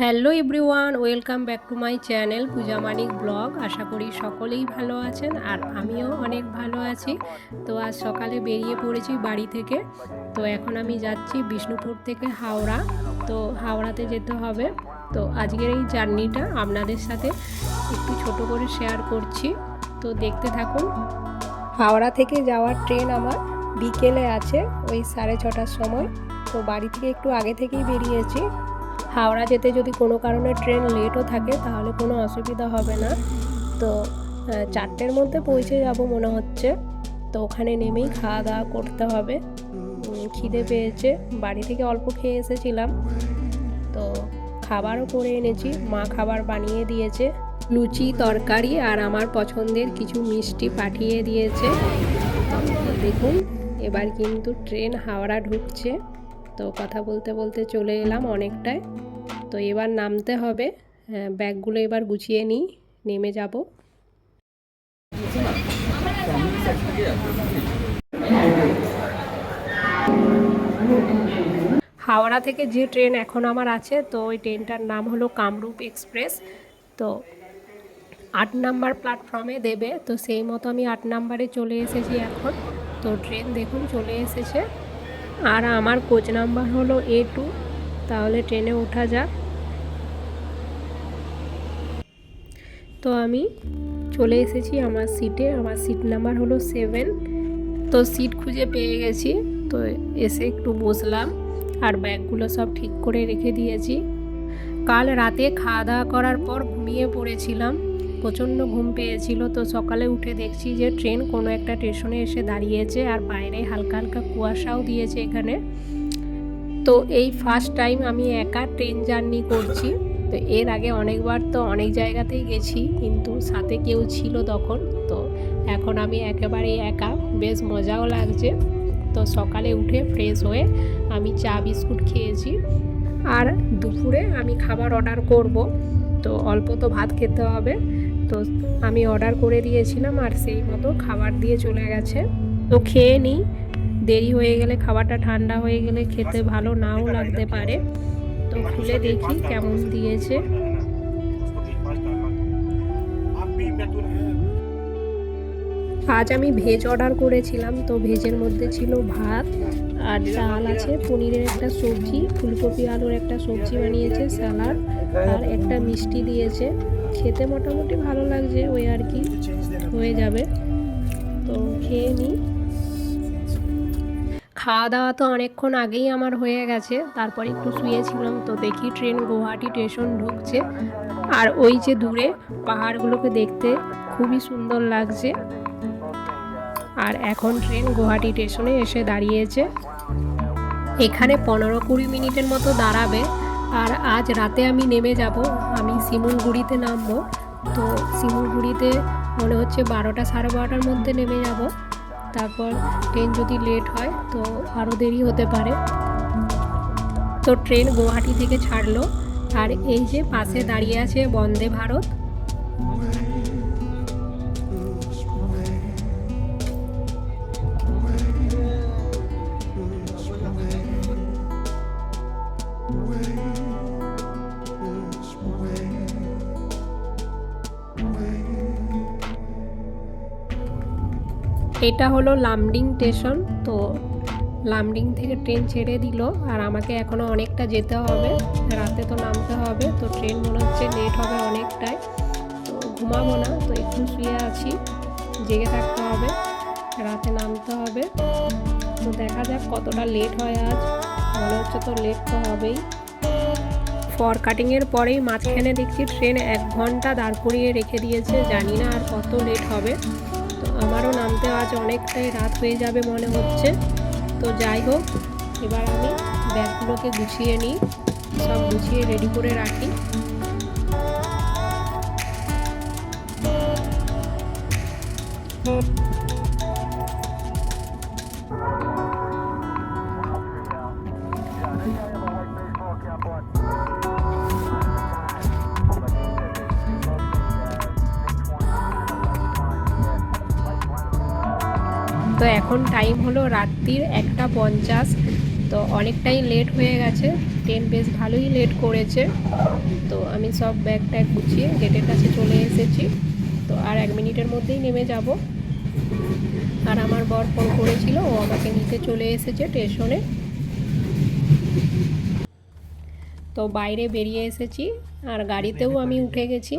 Hello everyone, welcome back to my channel Puja Manik blog. আশা করি সকলেই ভালো আছেন আর আমিও অনেক ভালো আছি। তো আজ সকালে বেরিয়ে পড়েছি বাড়ি থেকে। তো এখন আমি যাচ্ছি বিষ্ণুপুর থেকে হাওড়া। তো হাওড়াতে যেতে হবে। তো আজকের এই জার্নিটা আপনাদের সাথে একটু ছোট করে শেয়ার করছি। তো দেখতে থাকুন। হাওড়া থেকে যাওয়ার ট্রেন আমার বিকেলে আছে, ওই সাড়ে ছটার সময়। তো বাড়ি থেকে একটু আগে থেকেই বেরিয়েছি। হাওড়া যেতে যদি কোনো কারণে ট্রেন লেটও থাকে, তাহলে কোনো অসুবিধা হবে না। তো চারটের মধ্যে পৌঁছে যাব মনে হচ্ছে। তো ওখানে নেমেই খাওয়া দাওয়া করতে হবে। খিদে পেয়েছে। বাড়ি থেকে অল্প খেয়ে এসেছিলাম। তো খাবারও করে এনেছি। মা খাবার বানিয়ে দিয়েছে। লুচি, তরকারি আর আমার পছন্দের কিছু মিষ্টি পাঠিয়ে দিয়েছে। দেখুন, এবার কিন্তু ট্রেন হাওড়া ঢুকছে। তো কথা বলতে বলতে চলে এলাম অনেকটাই তো এবার নামতে হবে। হ্যাঁ, ব্যাগগুলো এবার গুছিয়ে নিই নেমে যাব। হাওড়া থেকে যে ট্রেন এখন আমার আছে তো ওই ট্রেনটার নাম হলো কামরূপ এক্সপ্রেস। তো আট নাম্বার প্ল্যাটফর্মে দেবে তো সেই মতো আমি আট নাম্বারে চলে এসেছি এখন। তো ট্রেন দেখুন চলে এসেছে। আর আমার কোচ নাম্বার হলো এ টু। তাহলে ট্রেনে ওঠা যাক। তো আমি চলে এসেছি আমার সিটে। আমার সিট নাম্বার হলো সেভেন। তো সিট খুঁজে পেয়ে গেছি। তো এসে একটু বসলাম আর ব্যাগগুলো সব ঠিক করে রেখে দিয়েছি। কাল রাতে খাওয়া দাওয়া করার পর ঘুমিয়ে পড়েছিলাম। প্রচণ্ড ঘুম পেয়েছিল, তো সকালে উঠে দেখছি যে ট্রেন কোনো একটা স্টেশনে এসে দাঁড়িয়েছে আর বাইরে হালকা হালকা কুয়াশাও দিয়েছে এখানে। তো এই ফার্স্ট টাইম আমি একা ট্রেন জার্নি করছি, তো এর আগে অনেকবার তো অনেক জায়গাতেই গেছি, কিন্তু সাথে কেউ ছিল তখন, তো এখন আমি একেবারেই একা, বেশ মজাও লাগছে। তো সকালে উঠে ফ্রেশ হয়ে আমি চা বিস্কুট খেয়েছি আর দুপুরে আমি খাবার অর্ডার করব, তো অল্প তো ভাত খেতে হবে। তো আমি অর্ডার করে দিয়েছিলাম আর সেই মতো খাবার দিয়ে চলে গেছে। তো খেয়ে নিই। দেরি হয়ে গেলে খাবারটা ঠান্ডা হয়ে গেলে খেতে ভালো নাও লাগতে পারে। তো খুলে দেখি কেমন দিয়েছে। আজ আমি ভেজ অর্ডার করেছিলাম। তো ভেজের মধ্যে ছিল ভাত আর ডাল আছে, পনিরের একটা সবজি, ফুলকপি আলুর একটা সবজি বানিয়েছে, স্যালাড আর একটা মিষ্টি দিয়েছে। খেতে মোটামুটি ভালো লাগছে, ওই আর কি, হয়ে যাবে। তো খেয়ে নিই খাওয়া দাওয়া তো অনেকক্ষণ আগেই আমার হয়ে গেছে, তারপর একটু শুয়েছিলাম, তো দেখি ট্রেন গুয়াহাটি স্টেশন ঢুকছে। আর ওই যে দূরে পাহাড়গুলোকে দেখতে খুবই সুন্দর লাগছে। আর এখন ট্রেন গুয়াহাটি স্টেশনে এসে দাঁড়িয়েছে। এখানে পনেরো কুড়ি মিনিটের মতো দাঁড়াবে। আর আজ রাতে আমি নেমে যাব। আমি শিমুলগুড়িতে নামবো। তো শিমুলগুড়িতে মনে হচ্ছে বারোটা সাড়ে বারোটার মধ্যে নেমে যাব। তারপর ট্রেন যদি লেট হয়, তো আরও দেরি হতে পারে। তো ট্রেন গুয়াহাটি থেকে ছাড়লো। আর এই যে পাশে দাঁড়িয়ে আছে বন্দে ভারত এটা হলো লামডিং স্টেশন, তো লামডিং থেকে ট্রেন ছেড়ে দিল আর আমাকে এখনও অনেকটা যেতে হবে। রাতে তো নামতে হবে, তো ট্রেন মনে হচ্ছে লেট হবে অনেকটাই। তো ঘুমাবো না, তো একটু শুয়ে আছি, জেগে থাকতে হবে, রাতে নামতে হবে। তো দেখা যাক কতটা লেট হয় আজ, মনে হচ্ছে তো লেট তো হবেই। ফর কাটিংয়ের পরেই মাঝখানে দেখছি ট্রেন এক ঘণ্টা দাঁড় করিয়ে রেখে দিয়েছে, জানি না আর কত লেট হবে। আমারও নামতে আজ অনেকটাই রাত হয়ে যাবে মনে হচ্ছে। তো যাই হোক, এবার আমি ব্যাগগুলোকে গুছিয়ে নিই, সব গুছিয়ে রেডি করে রাখি। তো এখন টাইম হলো রাত্রির একটা পঞ্চাশ। তো অনেকটাই লেট হয়ে গেছে। ট্রেন বেশ ভালোই লেট করেছে। তো আমি সব ব্যাগ ট্যাগ গুছিয়ে গেটের কাছে চলে এসেছি। তো আর এক মিনিটের মধ্যেই নেমে যাব। আর আমার বর ফোন করেছিল, ও আমাকে নিতে চলে এসেছে স্টেশনে তো বাইরে বেরিয়ে এসেছি, আর গাড়িতেও আমি উঠে গেছি।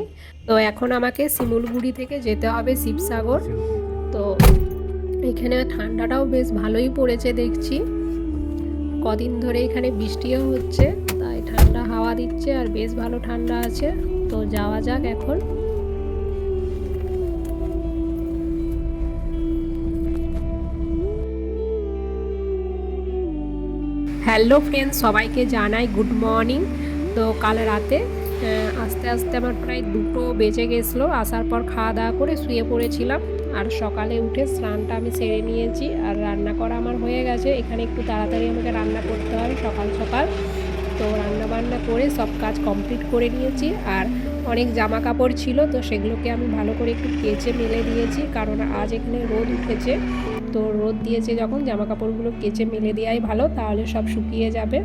তো এখন আমাকে শিমুলগুড়ি থেকে যেতে হবে শিবসাগর। তো এখানে ঠান্ডাটাও বেশ ভালোই পড়েছে দেখছি। কদিন ধরে এখানে বৃষ্টিও হচ্ছে, তাই ঠান্ডা হাওয়া দিচ্ছে আর বেশ ভালো ঠান্ডা আছে। তো যাওয়া যাক এখন। হ্যালো ফ্রেন্ডস, সবাইকে জানাই গুড মর্নিং। তো কাল রাতে আস্তে আস্তে আমার প্রায় দুটো বেজে গেছিল। আসার পর খাওয়া দাওয়া করে শুয়ে পড়েছিলাম। আর সকালে উঠে স্নানটা আমি সেরে নিয়েছি আর রান্না করা আমার হয়ে গেছে। এখানে একটু তাড়াতাড়ি আমাকে রান্না করতে হবে সকাল সকাল। তো রান্না বান্না করে সব কাজ কমপ্লিট করে নিয়েছি। আর অনেক জামা কাপড় ছিল, তো সেগুলোকে আমি ভালো করে একটু কেচে মেলে দিয়েছি, কারণ আজ এখানে রোদ উঠেছে। তো রোদ দিয়েছে যখন জামা কাপড়গুলো কেচে মেলে দেওয়াই ভালো, তাহলে সব শুকিয়ে যাবে।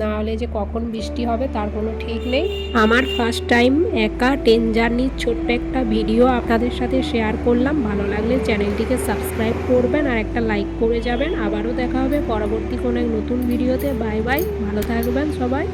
না হলে যে কখন বৃষ্টি হবে তার কোনো ঠিক নেই। আমার ফার্স্ট টাইম একা ট্রেন জার্নির ছোট্ট একটা ভিডিও আপনাদের সাথে শেয়ার করলাম। ভালো লাগলে চ্যানেলটিকে সাবস্ক্রাইব করবেন আর একটা লাইক করে যাবেন। আবারও দেখা হবে পরবর্তী কোনো এক নতুন ভিডিওতে বাই বাই ভালো থাকবেন সবাই।